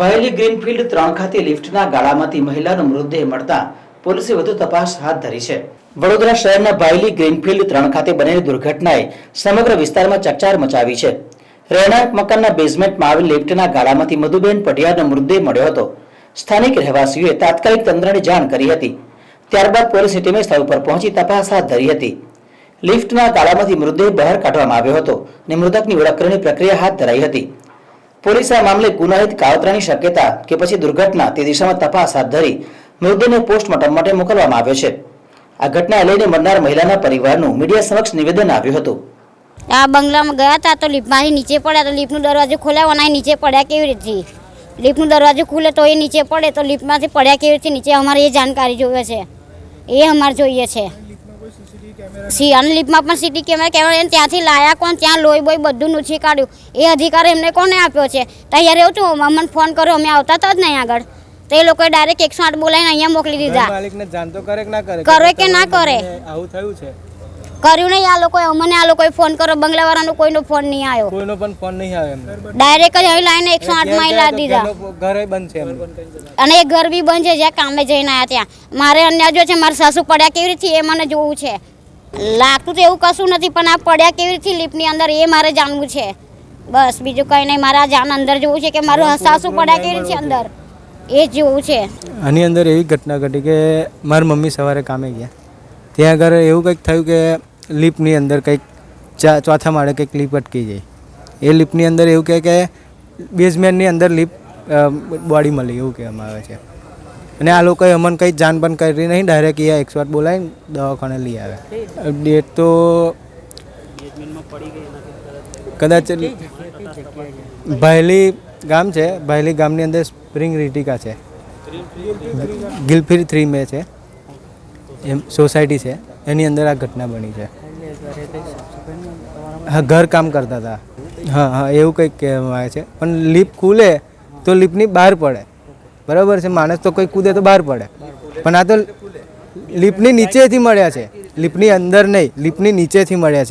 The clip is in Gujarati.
વહેલી ગ્રીનફિલ્ડ ત્રણ ખાતે લિફ્ટના ગાળામાંથી મહિલાનો મૃતદેહ મળતા પોલીસે વધુ તપાસ હાથ ધરી છે. વડોદરા શહેરના ભાયલી ગ્રીનફિલ્ડ ત્રણ ખાતે બનેલી દુર્ઘટનાએ સમગ્ર વિસ્તારમાં ચકચાર મચાવી છે. રહેણાંક મકાનના બેઝમેન્ટમાં આવેલ લિફ્ટના ગાળામાંથી મધુબેન પઢિયારનો મૃતદેહ મળ્યો હતો. સ્થાનિક રહેવાસીઓએ તાત્કાલિક તંત્રને જાણ કરી હતી. ત્યારબાદ પોલીસ ટીમે સ્થળ પર પહોંચી તપાસ હાથ ધરી હતી. લિફ્ટના ગાળામાંથી મૃતદેહ બહાર કાઢવામાં આવ્યો હતો અને મૃતકની ઓળખ પ્રક્રિયા હાથ ધરાઈ હતી. પોલીસે આ મામલે ગુનાહિત કાવતરાની શક્યતા કે પછી દુર્ઘટના તે દિશામાં તપાસ હાથ ધરી મૃતદેહને પોસ્ટમોર્ટમ માટે મોકલવામાં આવ્યો છે. આ ઘટના લઈને મરનાર મહિલાના પરિવારનું મીડિયા સમક્ષ નિવેદન આવ્યું હતું. આ બંગલામાં ગયા હતા તો લિફ્ટમાંથી નીચે પડ્યા તો લિફ્ટનું દરવાજો ખોલ્યા અને નીચે પડ્યા કેવી રીતે લિફ્ટનું દરવાજો ખુલે તો એ નીચે પડે તો લિફ્ટમાંથી પડ્યા કેવી રીતે નીચે અમારે એ જાણકારી જોઈએ છે. એ અમારે જોઈએ છે. સી અને લિફ્ટમાં પણ સીટી કેમેરા કેમેરા એને ત્યાંથી લાયા કોણ? ત્યાં લોહી બોય બધું નૂછી કાઢ્યું. એ અધિકાર એમને કોને આપ્યો છે? તૈયાર એવું છું. અમને ફોન કર્યો. અમે આવતા હતા જ નહીં આગળ. તો એ લોકોએ ડાયરેક્ટ એકસો આઠ બોલાવીને અહીંયા મોકલી દીધા. માલિકને કરે કે ના કરે? કરે કે ના કરે? આવું થયું છે? કર્યું નહીં. આ લોકોએ અમને આ લોકોએ ફોન કર્યો. બંગલાવાળાનો કોઈનો ફોન નહીં આવ્યો. કોઈનો પણ ફોન નહીં આવ્યો એમને. ડાયરેક્ટ જ આવી લાઈને એકસો આઠમાં લાવી દીધા. ઘરે બંધ છે એમનું. અને એ ઘર બી બંધ છે જ્યાં કામે જઈને આવ્યા ત્યાં. મારે અન્ય જો છે મારા સાસુ પડ્યા કેવી રીતે એ મને જોવું છે. લાગતું તો એવું કશું નથી પણ આ પડ્યા કેવી રીતે લિફ્ટની અંદર એ મારે જાણવું છે. બસ બીજું કંઈ નહીં. મારા જાન અંદર જોવું છે કે મારું સાસુ પડ્યા કેવી રીતે અંદર. એ જ જોવું છે. આની અંદર એવી ઘટના ઘટી કે મારી મમ્મી સવારે કામે ગયા. ત્યાં આગળ એવું કંઈક થયું કે લિફ્ટની અંદર કંઈક ચા ચોથા માળે કંઈક લિપ અટકી જાય એ લિફ્ટની અંદર એવું કહે કે બેઝમેન્ટની અંદર લિપ બોડી મળી એવું કહેવામાં આવે છે. અને આ લોકોએ અમને કંઈ જાણ પણ કરી નહીં ડાયરેક્ટ એ એકસો આઠ બોલાવીને દવાખાને લઈ આવે. ડેટ તો કદાચ ભાયલી ગામ છે ભાયલી ગામની અંદર સ્પ્રિંગ રીટિકા છે. ગિલફીર થ્રી મે છે. એમ, સોસાયટી છે. એની અંદર આ ઘટના બની છે. હા ઘર કામ કરતા હતા. હા હા એવું કંઈક કહેવામાં આવે છે. પણ લીપ ખુલે તો લીપની બહાર પડે. બરાબર છે? માણસ તો કોઈ કૂદે તો બહાર પડે. પણ આ તો લીપની નીચેથી મળ્યા છે. લીપની અંદર નહીં લીપની નીચેથી મળ્યા છે.